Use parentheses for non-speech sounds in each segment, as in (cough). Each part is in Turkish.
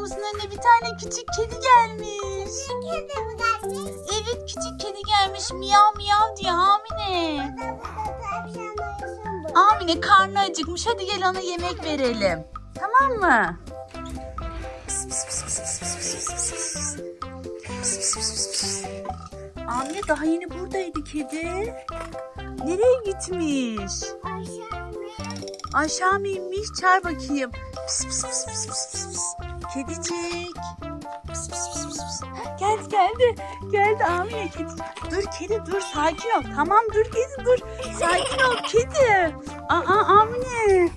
havuzun önüne bir tane küçük kedi gelmiş. Küçük Kedi mi gelmiş? Evet küçük kedi gelmiş. Miyav miyav diye Amine. Amine karnı acıkmış. Hadi gel ona yemek verelim. Tamam mı? Amine daha yeni buradaydı kedi. Nereye gitmiş? Aşağı mı? İnmiş? Çağır bakayım. Pıs pıs pıs pıs pıs pıs. Kedicik. Pıs pıs pıs pıs pıs. Geldi geldi. Geldi Amine kedi. Dur kedi dur sakin ol. Tamam dur kedi dur. Sakin ol kedi. Aa Amine.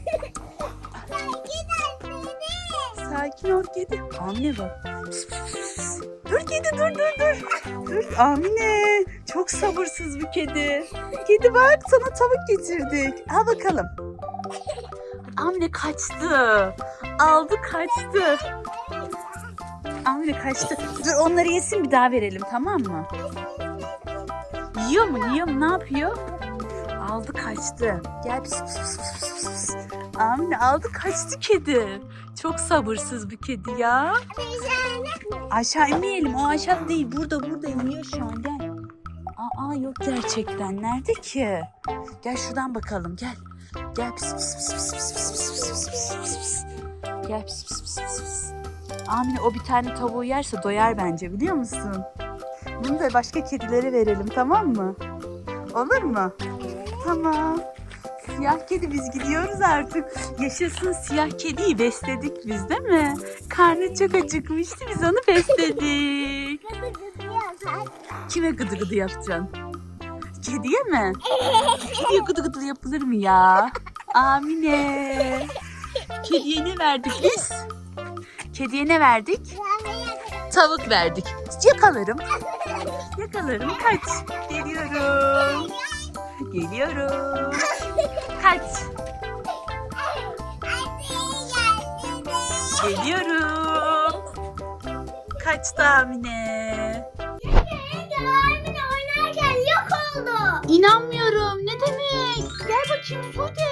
Sakin ol kedi. Amine bak. Pıs pıs pıs. Dur kedi dur dur dur. Dur Amine. Çok sabırsız bir kedi. Kedi bak sana tavuk getirdik. Al bakalım. (laughs) Amine kaçtı. Aldı kaçtı. Amine kaçtı. Dur onları yesin bir daha verelim tamam mı? Yiyor mu yiyor mu ne yapıyor? Aldı kaçtı. Gel pis pis pis pis pis pis. Aldı kaçtı kedi. Çok sabırsız bir kedi ya. Aşağı inmeyelim o aşağı değil burada burada iniyor şu an gel. Aa yok gerçekten nerede ki? Gel şuradan bakalım gel. Gel pis pis pis pis pis pis pis pis pis pis. Gel pis pis pis pis pis. Amine o bir tane tavuğu yerse doyar bence biliyor musun? Bunu da başka kedilere verelim tamam mı? Olur mu? Tamam. Siyah kedi biz gidiyoruz artık. Yaşasın siyah kediyi besledik biz değil mi? Karnı çok acıkmıştı biz onu besledik. (laughs) Kime gıdı gıdı yapacaksın? Kediye mi? (laughs) Kediye gıdı gıdı yapılır mı ya? Amine. Kediye ne verdik biz? Kediye ne verdik? Tavuk verdik. Yakalarım. Yakalarım kaç. Geliyorum. Geliyorum. Kaç. Geliyorum. Kaçtı Amine. İnanmıyorum. Ne demek? Gel bakayım Sude.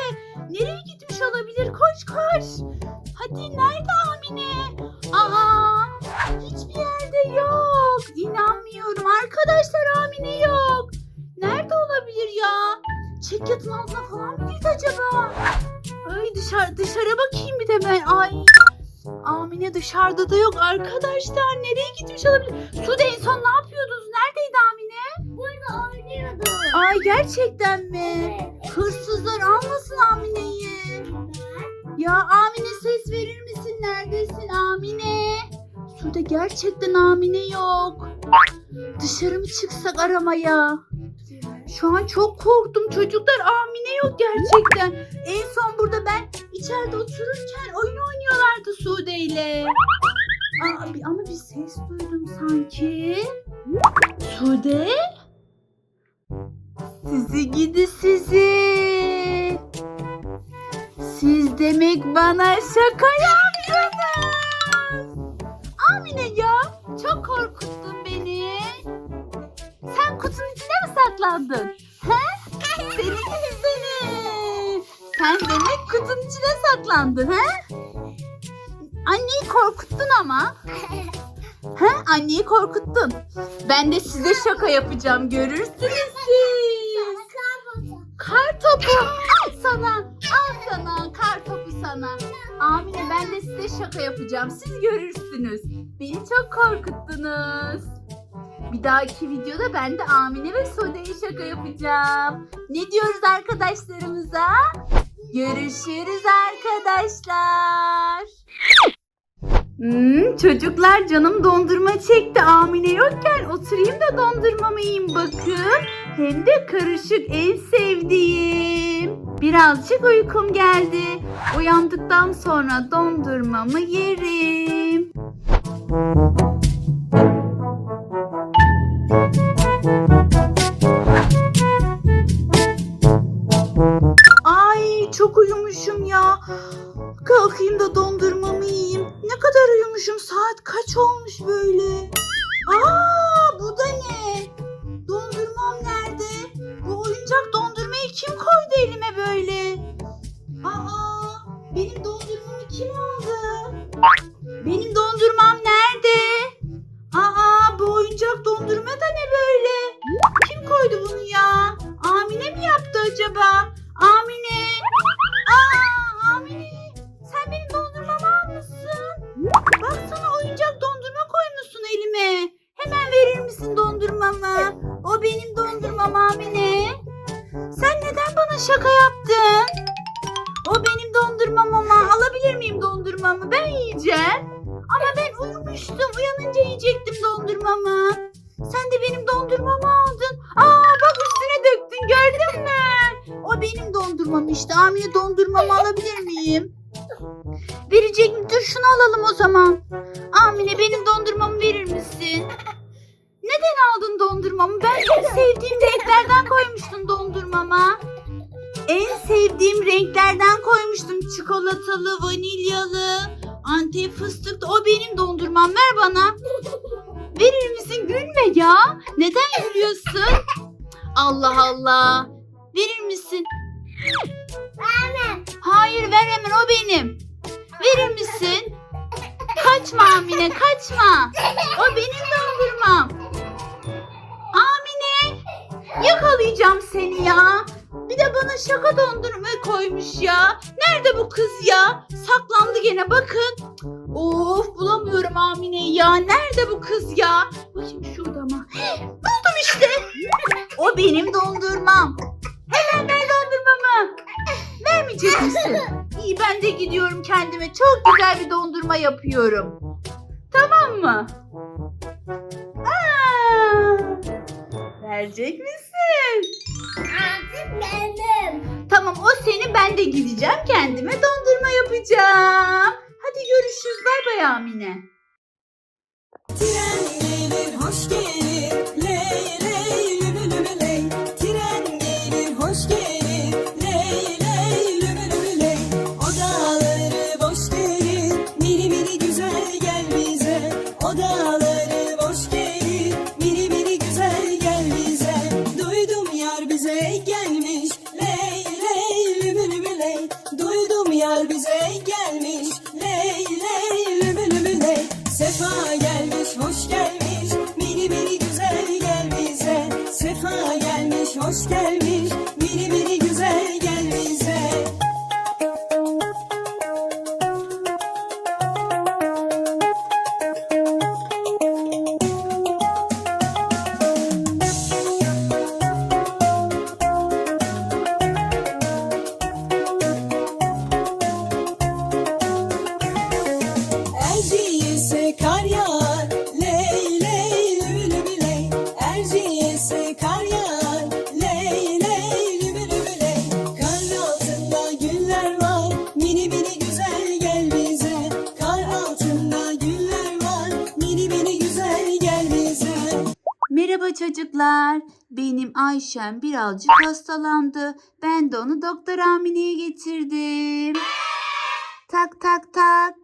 Nereye gitmiş olabilir? Koş koş. Hadi nerede Amine? Ya? Çekyatın altına falan mı girdi acaba? Ay dışarı dışarı bakayım bir de ben. Ay. Amine dışarıda da yok arkadaşlar. Nereye gitmiş olabilir? Sude en son ne yapıyordunuz? Neredeydi Amine? Ay gerçekten mi? Hırsızlar almasın Amine'yi. Ya Amine ses verir misin? Neredesin Amine? Sude gerçekten Amine yok. Dışarı mı çıksak aramaya? Şu an çok korktum çocuklar. Amine yok gerçekten. En son burada ben içeride otururken oyun oynuyorlardı Sude ile. Aa, ama bir ses duydum sanki. Sude? Sizi gidi sizi. Siz demek bana şaka yaptınız. Saklandın? He? Seni seni. Sen demek kutunun içine saklandın he? Anneyi korkuttun ama. He? Anneyi korkuttun. Ben de size şaka yapacağım görürsünüz siz. Kar topu al sana. Al sana kar topu sana. Amine ben de size şaka yapacağım. Siz görürsünüz. Beni çok korkuttunuz. Bir dahaki videoda ben de Amine ve Sode'ye şaka yapacağım. Ne diyoruz arkadaşlarımıza? Görüşürüz arkadaşlar. Hmm, çocuklar canım dondurma çekti. Amine yokken oturayım da dondurmamı yiyeyim bakın. Hem de karışık en sevdiğim. Birazcık uykum geldi. Uyandıktan sonra dondurmamı yerim. Benim doğum günümü kim aldı? Verecek mi? Dur şunu alalım o zaman. Amine benim dondurmamı verir misin? Neden aldın dondurmamı? Ben en sevdiğim renklerden koymuştun dondurmama. En sevdiğim renklerden koymuştum. Çikolatalı, vanilyalı, antep fıstıklı. O benim dondurmam. Ver bana. Verir misin? Gülme ya. Neden gülüyorsun? Allah Allah. Verir misin? Vermem. Hayır veremem o benim. Verir misin? Kaçma Amine kaçma. O benim dondurmam. Amine yakalayacağım seni ya. Bir de bana şaka dondurma koymuş ya. Nerede bu kız ya? Saklandı gene bakın. Of bulamıyorum Amine'yi ya. Nerede bu kız ya? Bakayım şurada mı? (gasps) Buldum işte. (laughs) O benim dondurmam. Hemen ver dondurmamı. Vermeyecek misin? İyi ben de gidiyorum kendime. Çok güzel bir dondurma yapıyorum. Tamam mı? Aa, verecek misin? Artık benim. Tamam o seni ben de gideceğim kendime dondurma yapacağım. Hadi görüşürüz bay bay Amine. Tren gelir hoş gelir ley ley Oda çocuklar. Benim Ayşem birazcık hastalandı. Ben de onu doktor Amine'ye getirdim. Tak tak tak.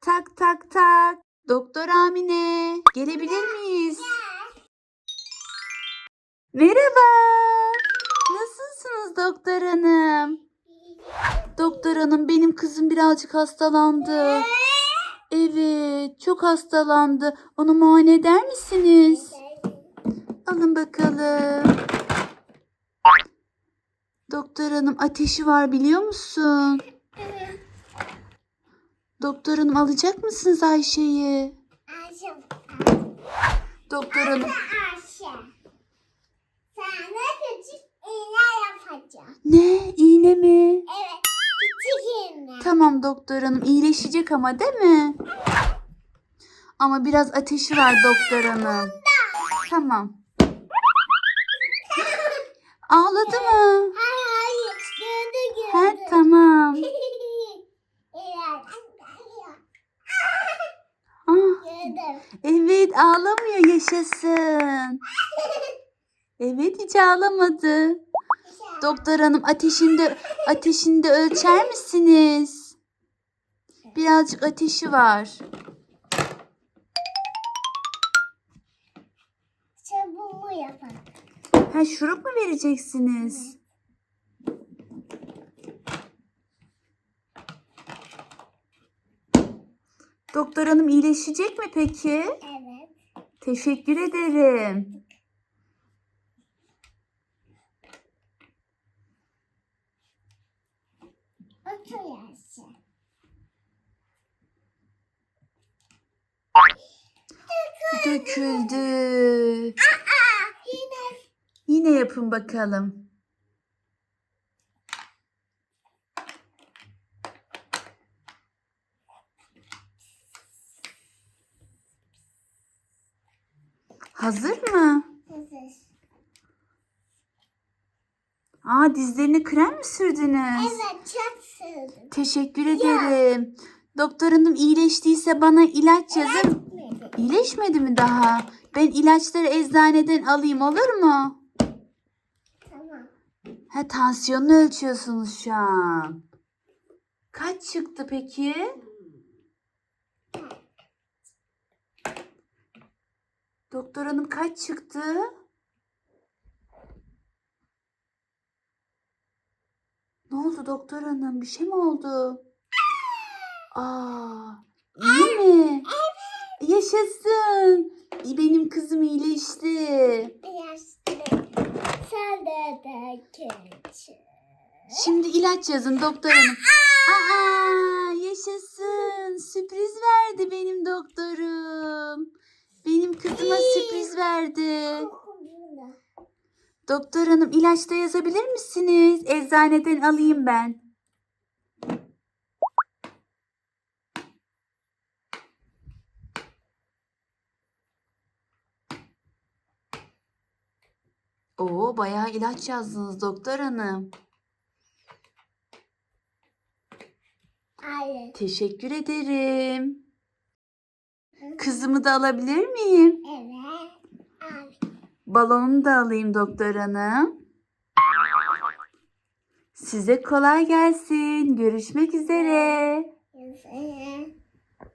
Tak tak tak. Doktor Amine, gelebilir miyiz? Merhaba. Nasılsınız doktor hanım? Doktor hanım benim kızım birazcık hastalandı. Evet, çok hastalandı. Onu muayene eder misiniz? Alın bakalım. Doktor hanım ateşi var biliyor musun? Doktor hanım alacak mısınız Ayşe'yi? Ayşem. Doktor hanım. Ayşe. Sana küçük iğne yapacağım. Ne? İğne mi? Evet. Küçük iğne. Tamam doktor hanım iyileşecek ama değil mi? Ama biraz ateşi var doktor hanım. Tamam. Ağladı mı? Hayır hayır. Gördü Ha gördü. tamam. (laughs) Ah, evet ağlamıyor yaşasın. Evet hiç ağlamadı. Doktor hanım ateşinde ateşinde ölçer misiniz? Birazcık ateşi var. Ha şurup mu vereceksiniz? Doktor hanım iyileşecek mi peki? Evet. Teşekkür ederim. yine yapın bakalım. Hazır mı? Hazır. Aa dizlerine krem mi sürdünüz? Evet çok sürdüm. Teşekkür ederim. Doktor hanım iyileştiyse bana ilaç yazın. İyileşmedi mi daha? Ben ilaçları eczaneden alayım olur mu? Ha tansiyonunu ölçüyorsunuz şu an. Kaç çıktı peki? Doktor hanım kaç çıktı? Ne oldu doktor hanım? Bir şey mi oldu? Aa, iyi mi? Yaşasın. Benim kızım iyileşti. Yaşlı. Sen de de genç. Şimdi ilaç yazın doktor hanım. Aa, yaşasın. Sürpriz verdi benim doktorum. Benim kızıma sürpriz verdi. Doktor hanım ilaç da yazabilir misiniz? Eczaneden alayım ben. Oo, bayağı ilaç yazdınız doktor hanım. Hayır. Teşekkür ederim. Kızımı da alabilir miyim? Evet. Al. Balonu da alayım doktor hanım. Size kolay gelsin. Görüşmek üzere. Yüzüne.